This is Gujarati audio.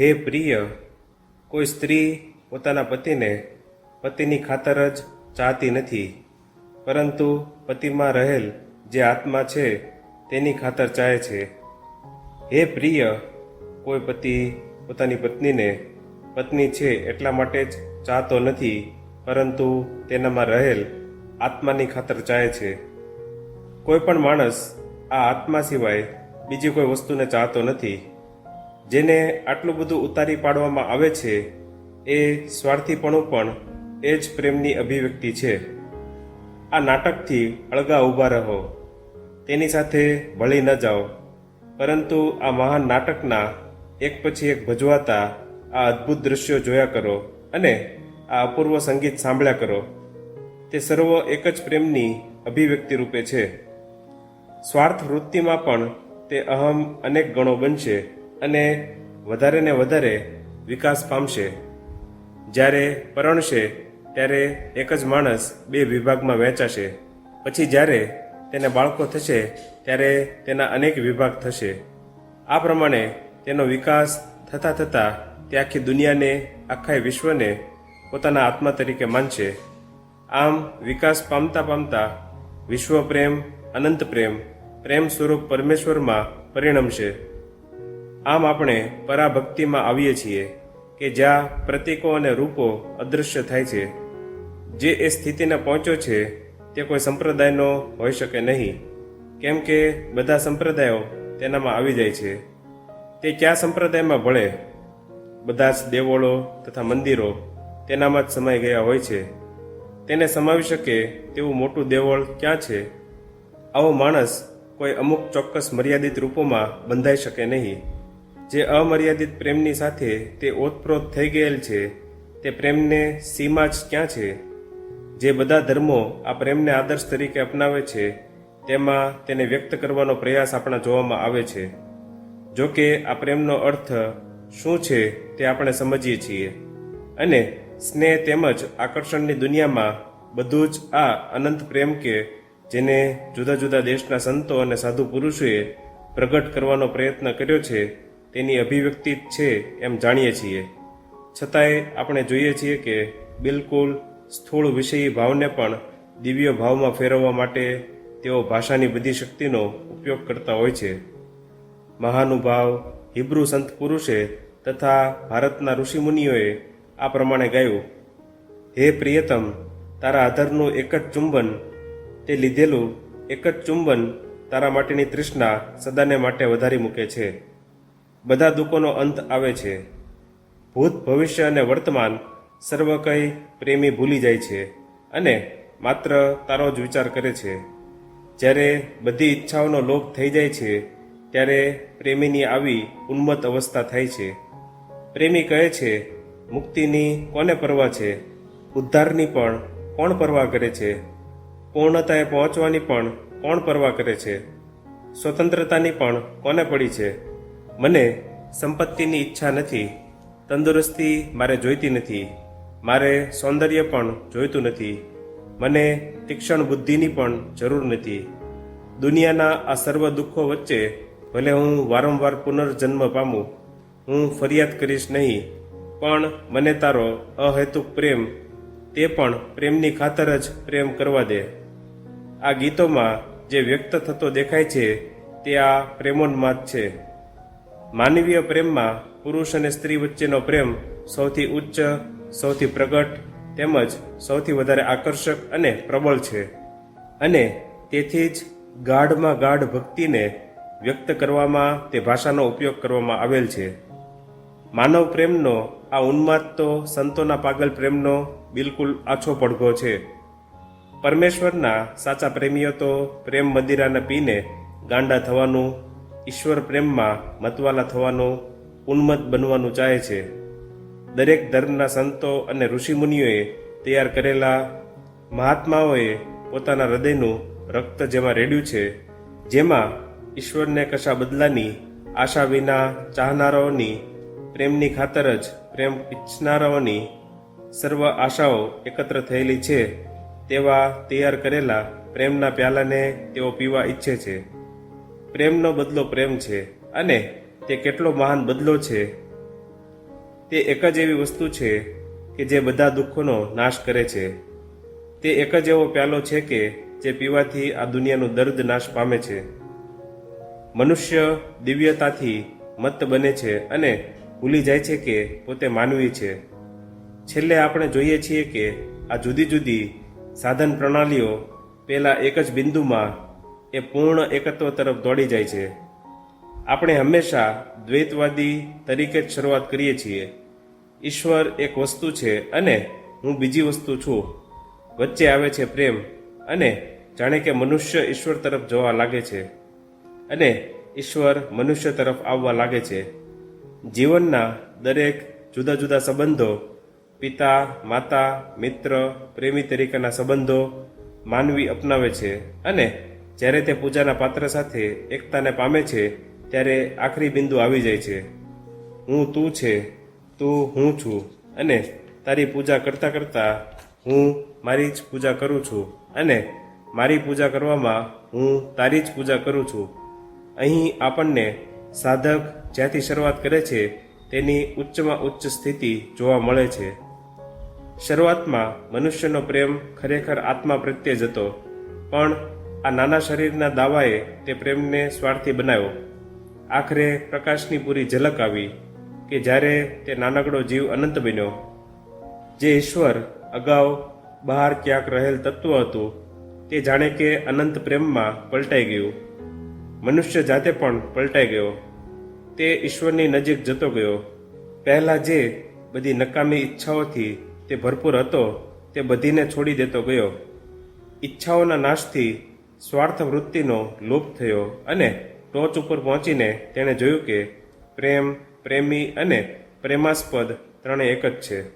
હે પ્રિય, કોઈ સ્ત્રી પોતાના પતિને પતિની ખાતર જ ચાહતી નથી, પરંતુ પતિમાં રહેલ જે આત્મા છે તેની ખાતર ચાહે છે. હે પ્રિય, કોઈ પતિ પોતાની પત્નીને પત્ની છે એટલા માટે જ ચાહતો નથી, પરંતુ તેનામાં રહેલ આત્માની ખાતર ચાહે છે. કોઈ પણ માણસ આ આત્મા સિવાય બીજી કોઈ વસ્તુને ચાહતો નથી જેને આટલું બધું ઉતારી પાડવામાં આવે છે, એ સ્વાર્થીપણું પણ એ જ પ્રેમની અભિવ્યક્તિ છે. આ નાટકથી અળગા ઊભા રહો. તેની સાથે ભળી ન જાઓ. પરંતુ આ મહાન નાટકના એક પછી એક ભજવાતા આ અદ્ભુત દ્રશ્યો જોયા કરો અને આ અપૂર્વ સંગીત સાંભળ્યા કરો. તે સર્વ એક જ પ્રેમની અભિવ્યક્તિ રૂપે છે. સ્વાર્થ વૃત્તિમાં પણ તે અહમ અનેક ગણો બનશે. અને વધારે ને વધારે વિકાસ પામશે. જ્યારે પરણશે, ત્યારે એક જ માણસ બે વિભાગમાં વહેંચાશે. પછી જ્યારે તેને બાળકો થશે, ત્યારે તેના અનેક વિભાગ થશે. આ પ્રમાણે તેનો વિકાસ થતાં થતાં તે આખી દુનિયાને, આખા વિશ્વને પોતાના આત્મા તરીકે માનશે. આમ, વિકાસ પામતા પામતા વિશ્વ પ્રેમ, અનંત પ્રેમ પ્રેમ સ્વરૂપ પરમેશ્વરમાં પરિણમશે. આમ આપણે પરાભક્તિમાં આવીએ છીએ કે જ્યાં પ્રતીકો અને રૂપો અદૃશ્ય થાય છે. જે એ સ્થિતિને પહોંચ્યો છે, તે કોઈ સંપ્રદાયનો હોઈ શકે નહીં. કેમ કે બધા સંપ્રદાયો તેનામાં આવી જાય છે. તે કયા સંપ્રદાયમાં ભળે? બધા જ દેવળો તથા મંદિરો તેનામાં જ સમાઈ ગયા હોય છે. તેને સમાવી શકે તેવું મોટું દેવળ ક્યાં છે? આવો માણસ કોઈ અમુક ચોક્કસ મર્યાદિત રૂપોમાં બંધાઈ શકે નહીં. જે અમર્યાદિત પ્રેમની સાથે તે ઓતપ્રોત થઈ ગયેલ છે, તે પ્રેમને સીમા જ ક્યાં છે? જે બધા ધર્મો આ પ્રેમને આદર્શ તરીકે અપનાવે છે, તેમાં તેને વ્યક્ત કરવાનો પ્રયાસ આપણા જોવામાં આવે છે. જો કે આ પ્રેમનો અર્થ શું છે તે આપણે સમજીએ છીએ. અને સ્નેહ તેમજ આકર્ષણની દુનિયામાં બધું જ આ અનંત પ્રેમ કે જેને જુદા જુદા દેશના સંતો અને સાધુ પુરુષોએ પ્રગટ કરવાનો પ્રયત્ન કર્યો છે તેની અભિવ્યક્તિ છે એમ જાણીએ છીએ. છતાંય આપણે જોઈએ છીએ કે બિલકુલ સ્થૂળ વિષયી ભાવને પણ દિવ્ય ભાવમાં ફેરવવા માટે તેઓ ભાષાની બધી શક્તિનો ઉપયોગ કરતા હોય છે. મહાનુભાવ હિબ્રુ સંત પુરુષે તથા ભારતના ઋષિમુનિઓએ આ પ્રમાણે ગાયું, હે પ્રિયતમ, તારા આધારનું એક જ ચુંબન, તે લીધેલું એક જ ચુંબન તારા માટેની તૃષ્ણા સદાને માટે વધારી મૂકે છે. બધા દુઃખોનો અંત આવે છે. ભૂત ભવિષ્ય અને વર્તમાન સર્વ કંઈ પ્રેમી ભૂલી જાય છે અને માત્ર તારો જ વિચાર કરે છે. જ્યારે બધી ઈચ્છાઓનો લોપ થઈ જાય છે, ત્યારે પ્રેમીની આવી ઉન્મત અવસ્થા થાય છે. પ્રેમી કહે છે, મુક્તિની કોને પરવા છે? ઉદ્ધારની પણ કોણ પરવા કરે છે? પૂર્ણતાએ પહોંચવાની પણ કોણ પરવા કરે છે? સ્વતંત્રતાની પણ કોને પડી છે? મને સંપત્તિની ઈચ્છા નથી, તંદુરસ્તી મારે જોઈતી નથી, મારે સૌંદર્ય પણ જોઈતું નથી, મને તીક્ષણ બુદ્ધિની પણ જરૂર નથી. દુનિયાના આ સર્વ દુઃખો વચ્ચે ભલે હું વારંવાર પુનર્જન્મ પામું, હું ફરિયાદ કરીશ નહીં, પણ મને તારો અહેતુક પ્રેમ, તે પણ પ્રેમની ખાતર જ પ્રેમ કરવા દે. આ ગીતોમાં જે વ્યક્ત થતો દેખાય છે, તે આ પ્રેમોન્માદ છે. માનવીય પ્રેમમાં પુરુષ અને સ્ત્રી વચ્ચેનો પ્રેમ સૌથી ઉચ્ચ, સૌથી પ્રગટ, તેમજ સૌથી વધારે આકર્ષક અને પ્રબળ છે. અને તેથી જ ગાઢમાં ગાઢ ભક્તિને વ્યક્ત કરવામાં, તે ભાષાનો ઉપયોગ કરવામાં આવેલ છે. માનવ પ્રેમનો આ ઉન્માદ તો સંતોના પાગલ પ્રેમનો બિલકુલ આછો પડઘો છે. પરમેશ્વરના સાચા પ્રેમીઓ તો પ્રેમ મંદિરાને પીને ગાંડા થવાનું ઈશ્વર પ્રેમમાં મતવાલા થવાનું ઉન્મત બનવાનું ચાહે છે. દરેક ધર્મના સંતો અને ઋષિમુનિઓએ તૈયાર કરેલા મહાત્માઓએ પોતાના હૃદયનું રક્ત જેમાં રેડ્યું છે, જેમાં ઈશ્વરને કશા બદલાની આશા વિના ચાહનારાઓની, પ્રેમની ખાતર જ પ્રેમ ઈચ્છનારાઓની સર્વ આશાઓ એકત્ર થયેલી છે, તેવા તૈયાર કરેલા પ્રેમના પ્યાલાને તેઓ પીવા ઈચ્છે છે. પ્રેમનો બદલો પ્રેમ છે અને તે કેટલો મહાન બદલો છે. તે એક જ એવી વસ્તુ છે કે જે બધા દુઃખોનો નાશ કરે છે. તે એક જ એવો પ્યાલો છે કે જે પીવાથી આ દુનિયાનું દર્દ નાશ પામે છે. મનુષ્ય દિવ્યતાથી મત બને છે અને ભૂલી જાય છે કે પોતે માનવી છે. છેલ્લે આપણે જોઈએ છીએ કે આ જુદી જુદી સાધન પ્રણાલીઓ પહેલાં એક જ બિંદુમાં એ પૂર્ણ એકત્વ તરફ દોડી જાય છે. આપણે હંમેશા દ્વૈતવાદી તરીકે જ શરૂઆત કરીએ છીએ. ઈશ્વર એક વસ્તુ છે અને હું બીજી વસ્તુ છું. વચ્ચે આવે છે પ્રેમ અને જાણે કે મનુષ્ય ઈશ્વર તરફ જવા લાગે છે અને ઈશ્વર મનુષ્ય તરફ આવવા લાગે છે. જીવનના દરેક જુદા જુદા સંબંધો, પિતા, માતા, મિત્ર, પ્રેમી તરીકેના સંબંધો માનવી અપનાવે છે અને જ્યારે તે પૂજાના પાત્ર સાથે એકતાને પામે છે, ત્યારે આખરી બિંદુ આવી જાય છે. હું તું છે, તું હું છું અને તારી પૂજા કરતાં કરતાં હું મારી જ પૂજા કરું છું અને મારી પૂજા કરવામાં હું તારી જ પૂજા કરું છું. અહીં આપણને સાધક જ્યાંથી શરૂઆત કરે છે, તેની ઉચ્ચમાં ઉચ્ચ સ્થિતિ જોવા મળે છે. શરૂઆતમાં મનુષ્યનો પ્રેમ ખરેખર આત્મા પ્રત્યે જ હતો, પણ આ નાના શરીરના દાવાએ તે પ્રેમને સ્વાર્થી બનાવ્યો. આખરે પ્રકાશની પૂરી ઝલક આવી કે જ્યારે તે નાનકડો જીવ અનંત બન્યો. જે ઈશ્વર અગાઉ બહાર ક્યાંક રહેલ તત્વ હતું, તે જાણે કે અનંત પ્રેમમાં પલટાઈ ગયું. મનુષ્ય જાતે પણ પલટાઈ ગયો. તે ઈશ્વરની નજીક જતો ગયો. પહેલાં જે બધી નકામી ઈચ્છાઓથી તે ભરપૂર હતો, તે બધીને છોડી દેતો ગયો. ઈચ્છાઓના નાશથી સ્વાર્થ વૃત્તિનો લોપ થયો અને ટોચ ઉપર પહોંચીને તેણે જોયું કે પ્રેમ, પ્રેમી અને પ્રેમાસ્પદ ત્રણે એક જ છે.